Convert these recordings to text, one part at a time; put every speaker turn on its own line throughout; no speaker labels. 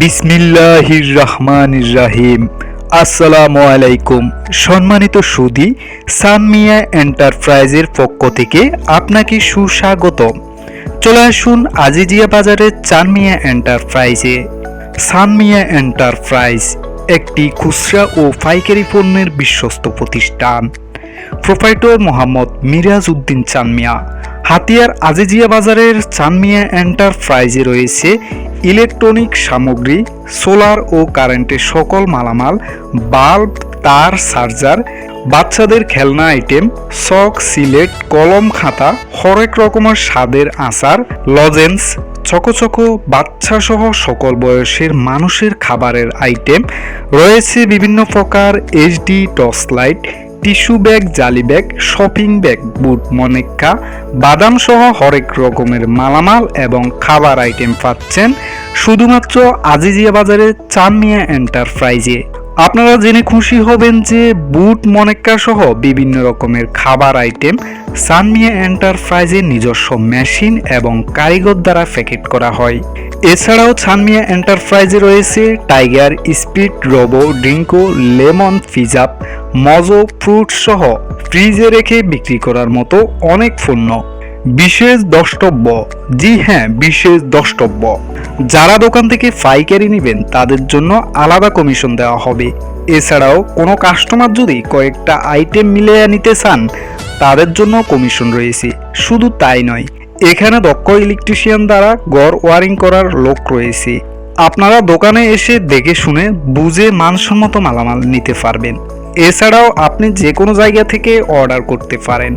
বিসমিল্লাহির রহমান রাহিম। আসসালামু আলাইকুম। সম্মানিত সুদী, সানমিয়া এন্টারপ্রাইজের পক্ষ থেকে আপনাকে সুস্বাগতম। চলে আসুন আজিজিয়া বাজারের চানমিয়া এন্টারপ্রাইজে। সানমিয়া এন্টারপ্রাইজ একটি খুচরা ও পাইকারি পণ্যের বিশ্বস্ত প্রতিষ্ঠান। প্রোপাইটর মোহাম্মদ মিরাজ উদ্দিন চানমিয়া হাতিয়ার আজিজিয়া বাজারের চানমিয়া এন্টারপ্রাইজে রয়েছে ইলেকট্রনিক সামগ্রী, সোলার ও কারেন্টের সকল মালামাল, বাল্ব, তার, চার্জার, বাচ্চাদের খেলনা আইটেম চক সিলেট, কলম খাতা, হরেক রকমের স্বাদের আচার, লজেন্স চকোচকো বাচ্চা সহ সকল বয়সের মানুষের খাবারের আইটেম, রয়েছে বিভিন্ন প্রকার HD torch light tissue bag, জালি ব্যাগ, শপিং ব্যাগ, বুট, মনেক্কা বাদাম সহ হরেক রকমের মালামাল এবং খাবার আইটেম পাচ্ছেন শুধুমাত্র আজিজিয়া বাজারে চানমিয়া এন্টারপ্রাইজে। আপনারা জেনে খুশি হবেন যে বুট মনেক্কা সহ বিভিন্ন রকমের খাবার আইটেম সানমিয়া এন্টারপ্রাইজের নিজস্ব মেশিন এবং কারিগর দ্বারা প্যাকেট করা হয়। এছাড়াও ছানমিয়া এন্টারপ্রাইজে রয়েছে Tiger, Speed, Robo, Drinko, lemon, Fizzup, Mojo, fruit সহ ফ্রিজে রেখে বিক্রি করার মতো অনেক পণ্য। বিশেষ দ্রষ্টব্য। জি হ্যাঁ বিশেষ দ্রষ্টব্য। যারা দোকান থেকে পাইকারি নেবেন, তাদের জন্য আলাদা কমিশন দেওয়া হবে। এছাড়াও কোনো কাস্টমার যদি কয়েকটা আইটেম মিলিয়ে নিতে চান, তাদের জন্য কমিশন রয়েছে। শুধু তাই নয় এখানে দক্ষ ইলেকট্রিশিয়ান দ্বারা গড় ওয়ারিং করার লোক রয়েছে। আপনারা দোকানে এসে দেখে শুনে বুঝে মানসম্মত মালামাল নিতে পারবেন। এছাড়াও আপনি যে কোনো জায়গা থেকে অর্ডার করতে পারেন।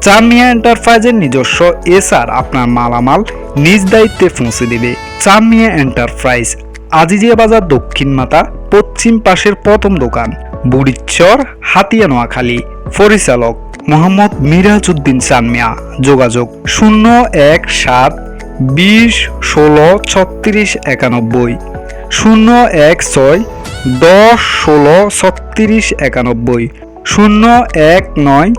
চানমিয়া এন্টারপ্রাইজের নিজস্ব এসআর আপনার মালামাল নিজ দায়িত্বে পৌঁছে দেবে। চানমিয়া এন্টারপ্রাইজ আজিজিয়া বাজার দক্ষিণ মাতা, পশ্চিম পাশের প্রথম দোকান, বুড়িচ্চর, হাতিয়া, নোয়াখালী, পরিচালক। মোহাম্মদ মিরাজ উদ্দিন চানমিয়া যোগাযোগ শূন্য এক সাত বিশ ষোলো ছত্রিশ একানব্বই। শূন্য এক ছয় দশ ষোলো ছত্রিশ একানব্বই। শূন্য এক নয়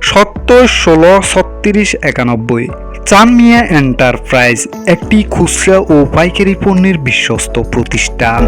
সত্তর ষোলো ছত্রিশ একানব্বই। চানমিয়া এন্টারপ্রাইজ একটি খুচরা ও পাইকারি পণ্যের বিশ্বস্ত প্রতিষ্ঠান।